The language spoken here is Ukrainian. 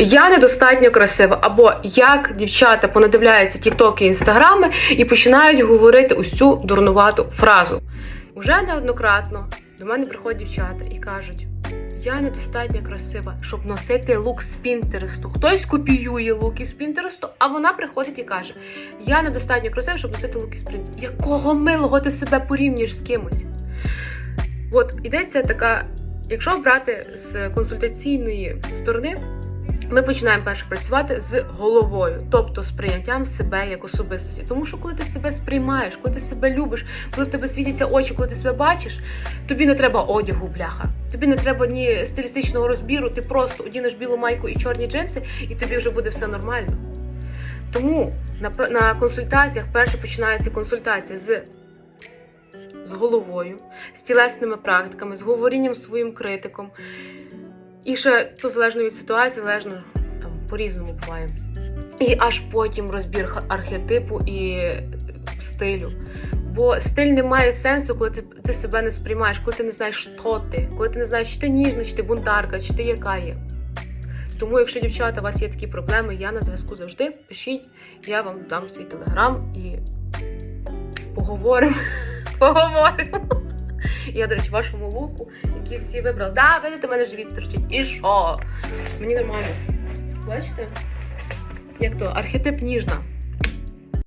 Я недостатньо красива, або як дівчата понадивляються тіктоки і інстаграми і починають говорити ось цю дурнувату фразу. Уже неоднократно до мене приходять дівчата і кажуть: я недостатньо красива, щоб носити лук з Пінтересту. Хтось копіює луки з Пінтересту, а вона приходить і каже: Я недостатньо красива, щоб носити луки з Пінтересту. Якого милого ти себе порівнюєш з кимось? От йдеться така, якщо брати з консультаційної сторони, ми починаємо перше працювати з головою, тобто з прийняттям себе як особистості. Тому що коли ти себе сприймаєш, коли ти себе любиш, коли в тебе світяться очі, коли ти себе бачиш, тобі не треба одягу, бляха. Тобі не треба ні стилістичного розбіру, ти просто одінеш білу майку і чорні джинси, і тобі вже буде все нормально. Тому на, на консультаціях перше починається консультація з, з головою, з тілесними практиками, з говорінням своїм критиком. І ще то залежно від ситуації, залежно там по-різному буває. І аж потім розбір архетипу і стилю. Бо стиль не має сенсу, коли ти, ти себе не сприймаєш, коли ти не знаєш, хто ти, коли ти не знаєш, чи ти ніжна, чи ти бунтарка, чи ти яка є. Тому, якщо дівчата, у вас є такі проблеми, я на зв'язку завжди. Пишіть, я вам дам свій телеграм і поговоримо. Поговоримо. Я, до речі, вашому луку, який всі вибрали. Да, видите, у мене живіт торчить. І що? Мені нормально. Бачите? Як то? Архетип ніжна.